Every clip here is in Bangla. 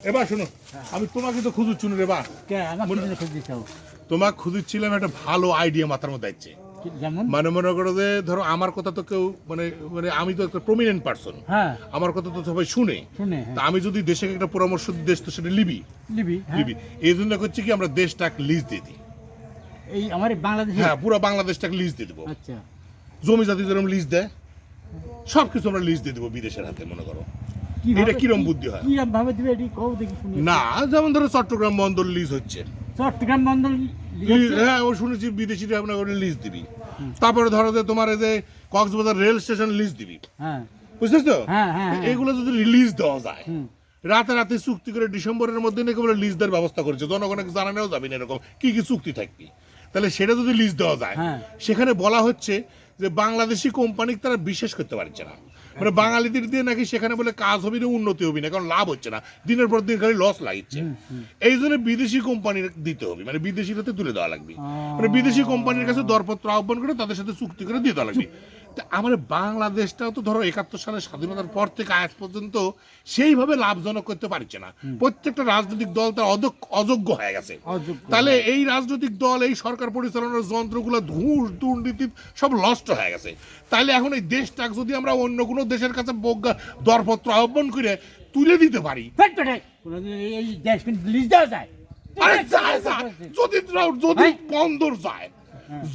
এবার শোনো আমি তোমাকে তো খুঁজুচ্ছি রে বা কে আমার কি খুঁজে চাও তোমাকে খুঁজুচ্ছিলাম একটা ভালো আইডিয়া মাথার মধ্যে আসছে। মানে মনে করো যে ধরো আমার কথা তো কেউ মানে মানে আমি তো একটা প্রমিনেন্ট পার্সন হ্যাঁ। আমার কথা তো সবাই শুনে। শুনে তা হ্যাঁ আমি যদি দেশে একটা পরামর্শ দিই দেশ তো সেটা লিবি। লিবি হ্যাঁ। লিবি। এই জন্য করছি কি আমরা দেশটাকে লিজ দিয়ে দিই। এই আমার বাংলাদেশে হ্যাঁ পুরো বাংলাদেশটাকে লিজ দিয়ে দেবো। আচ্ছা। জমি জাতি যেরকম লিজ দেয় সব কিছু আমরা লিজ দিয়ে দেবো বিদেশের হাতে মনে করো। এটা কিরম বুদ্ধি হয়? কি ভাবে দিবে এটি কও দেখি শুনি। না যেমন ধরো চট্টগ্রাম বন্দর লিজ হচ্ছে। চট্টগ্রাম বন্দর হ্যাঁ ও শুনেছি বিদেশিরা আপনার করে লিজ দিবি। তারপরে ধরো যে তোমার এই যে কক্সবাজার রেল স্টেশন লিজ দিবি। হ্যাঁ। বুঝছিস তো? হ্যাঁ, হ্যাঁ, হ্যাঁ। এগুলো যদি রিলিজ দেওয়া যায় হুম। রাতে রাতে চুক্তি করে ডিসেম্বরের মধ্যে নাকি বলে লিজ দেওয়ার ব্যবস্থা করেছে। জনগণকে জানানোও যাবে না এরকম। কি কি চুক্তি থাকবি? তাহলে সেটা যদি লিজ দেওয়া যায়। সেখানে বলা হচ্ছে যে বাংলাদেশি কোম্পানি তারা বিশ্বাস করতে পারছে না। মানে বাঙালিদের দিয়ে নাকি সেখানে বলে কাজ হবে না উন্নতি হবে না কারণ লাভ হচ্ছে না। দিনের পর দিন খালি লস লাগছে। এই জন্য বিদেশি কোম্পানির দিতে হবে। মানে বিদেশিরাতে তুলে দেওয়া লাগবে। মানে বিদেশি কোম্পানির কাছে দরপত্র আহ্বান করে তাদের সাথে চুক্তি করে দিয়ে দেওয়া লাগবে। আমার বাংলাদেশটাও তো ধরো একাত্তর সালের স্বাধীনতার পর থেকে আজ পর্যন্ত সেইভাবে লাভজনক করতে পারছে না। প্রত্যেকটা রাজনৈতিক দল তার অযোগ্য হয়ে গেছে। তাহলে এই রাজনৈতিক দল এই সরকার পরিচালনার যন্ত্রগুলো ঘুষ দুর্নীতি সব নষ্ট হয়ে গেছে। তাহলে এখন এই দেশটাকে যদি আমরা অন্য কোনো দেশের কাছে দরপত্র আহ্বান করে তুলে দিতে পারি। পেট পেটাই কোনোদিন এই- এই দেশ লিজ দেওয়া যায়। আরে যায় যায়। যদি যদি হ্যাঁ? বন্দর যায়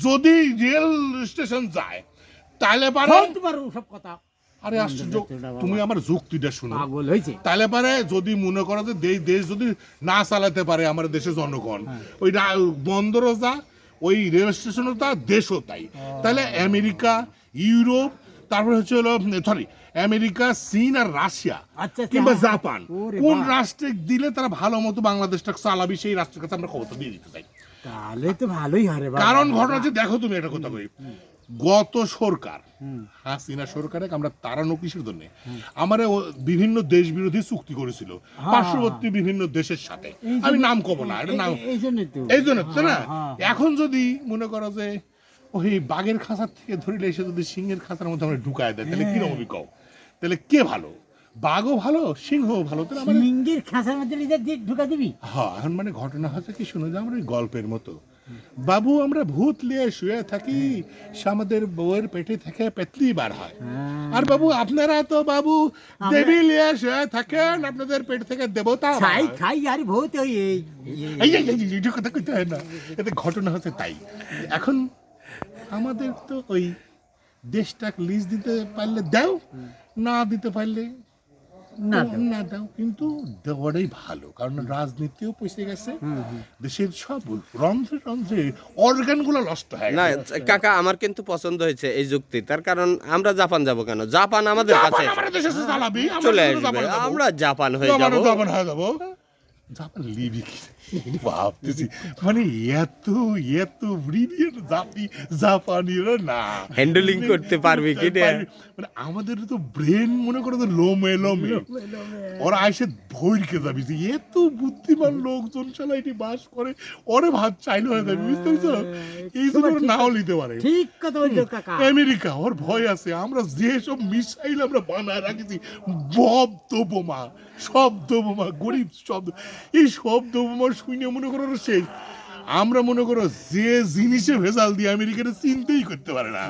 যদি রেল স্টেশন যায় তাহলে পারে তোমার সব কথা। আরে আশ্চর্য তুমি আমার যুক্তিটা শুনো। তাহলে পারে যদি মনে করো যে দেশ দেশ যদি না চালাতে পারে আমার দেশের জনগণ ওই বন্দরও যা ওই রেল স্টেশনও তা দেশও তাই তাহলে আমেরিকা ইউরোপ তারপরে হচ্ছে হলো সরি আমেরিকা চীন আর রাশিয়া আচ্ছা, আচ্ছা, কিংবা হ্যাঁ। জাপান। কোন রাষ্ট্রে দিলে তারা ভালো মতো বাংলাদেশটা চালাবি সেই রাষ্ট্রের কাছে আমরা ক্ষমতা দিয়ে দিতে চাই। তাহলে তো ভালোই হারে কারণ ঘটনা হচ্ছে দেখো তুমি একটা কথা কই। গত সরকার। হাসিনা সরকারে আমরা তাড়ানো কিসের জন্য? আমার বিভিন্ন দেশ বিরোধী চুক্তি করেছিল পার্শ্ববর্তী বিভিন্ন দেশের সাথে। আমি নাম কব না এটা নাম এই- জন্য তো। না? হ্যাঁ, এখন যদি মনে করো যে ওই বাঘের খাঁচার থেকে ধরিলে এসে যদি সিংহের খাঁচার মধ্যে আমরা ঢুকায় দেয় তাহলে কীরকম হবে কও তাহলে কে ভালো বাঘও ভালো সিংহও ভালো তাহলে আমার সিঙ্গির খাঁচার মধ্যে ঢুকা দিবি হ্যাঁ এখন মানে ঘটনা হচ্ছে কি শুনে যে আমরা ওই গল্পের মতো বাবু আমরা ভূত নিয়ে শুয়ে থাকি সে আমাদের বউয়ের পেটে থেকে পেতলি বার হয় আর বাবু আপনারা তো বাবু দেবী নিয়ে শুয়ে থাকেন আপনাদের পেট থেকে দেবতা খাই খাই আর বহুত ওই এই কথা কইতে হয় না এতে ঘটনা হচ্ছে তাই এখন আমাদের তো ওই দেশটাকে লিজ দিতে পারলে দাও না দিতে পারলে না না দাও কিন্তু দেওয়াটাই ভালো কারণ রাজনীতিও পয়সে গেছে দেশের সব রন্ধ্রে রন্ধ্রে অর্গানগুলো নষ্ট হয়ে না কাকা আমার কিন্তু পছন্দ হয়েছে এই যুক্তি তার কারণ আমরা জাপান যাব কেন? জাপান আমাদের কাছে চলে আসবে আমরা জাপান হয়ে যাব। জাপান হয়ে যাব। লিবি ভাবতেছি। মানে এত এত ব্রিলিয়েন্ট জাতি জাপানিরা না। Handling করতে পারবে কি মানে আমাদের তো ব্রেন মনে করো তো লোমে লোমে। ওরা আইসে ভৈরকে যাবি যে এত বুদ্ধিমান লোকজন চালা এটি বাস করে। ওরে ভাত চাইলে হয়ে যাবে বুঝতে পারছ? এই জন্য নাও নিতে পারে। ঠিক কথা বলছো কাকা। আমেরিকা ওর ভয় আছে। আমরা যে সব মিসাইল আমরা বানায় রাখেছি শব্দ বোমা শব্দ বোমা গরিব শব্দ এই শব্দ বোমা শুনে মনে করো শেষ। আমরা মনে করো যে জিনিসে ভেজাল দিয়ে আমেরিকাটা চিনতেই করতে পারে না।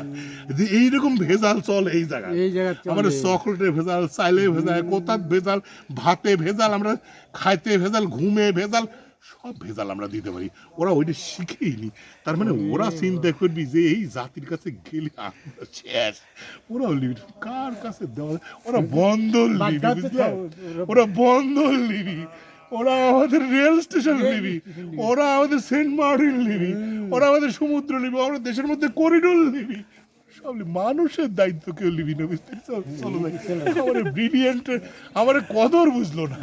যে এইরকম ভেজাল চল এই জায়গায়। এই আমাদের চকলেটে ভেজাল চাইলে ভেজাল কোথার ভেজাল ভাতে ভেজাল আমরা খাইতে ভেজাল ঘুমে ভেজাল সব ভেজাল আমরা দিতে পারি। ওরা ওইটা শিখেই নি তার মানে ওরা চিন্তা করবি যে এই জাতির কাছে গেলে আমরা শেষ। ওরা লিবি কার কাছে দেওয়া ওরা বন্ধন লিবি ওরা বন্ধ লিবি। ওরা আমাদের রেল স্টেশন নিবি ওরা আমাদের সেন্ট মার্টিন নিবি ওরা আমাদের সমুদ্র নিবি ওরা দেশের মধ্যে করিডোর নিবি। সব মানুষের দায়িত্ব কেউ লিবি না বুঝতে পারছ? চলো ভাই। আমার ব্রিলিয়েন্ট আমার কদর বুঝলো না।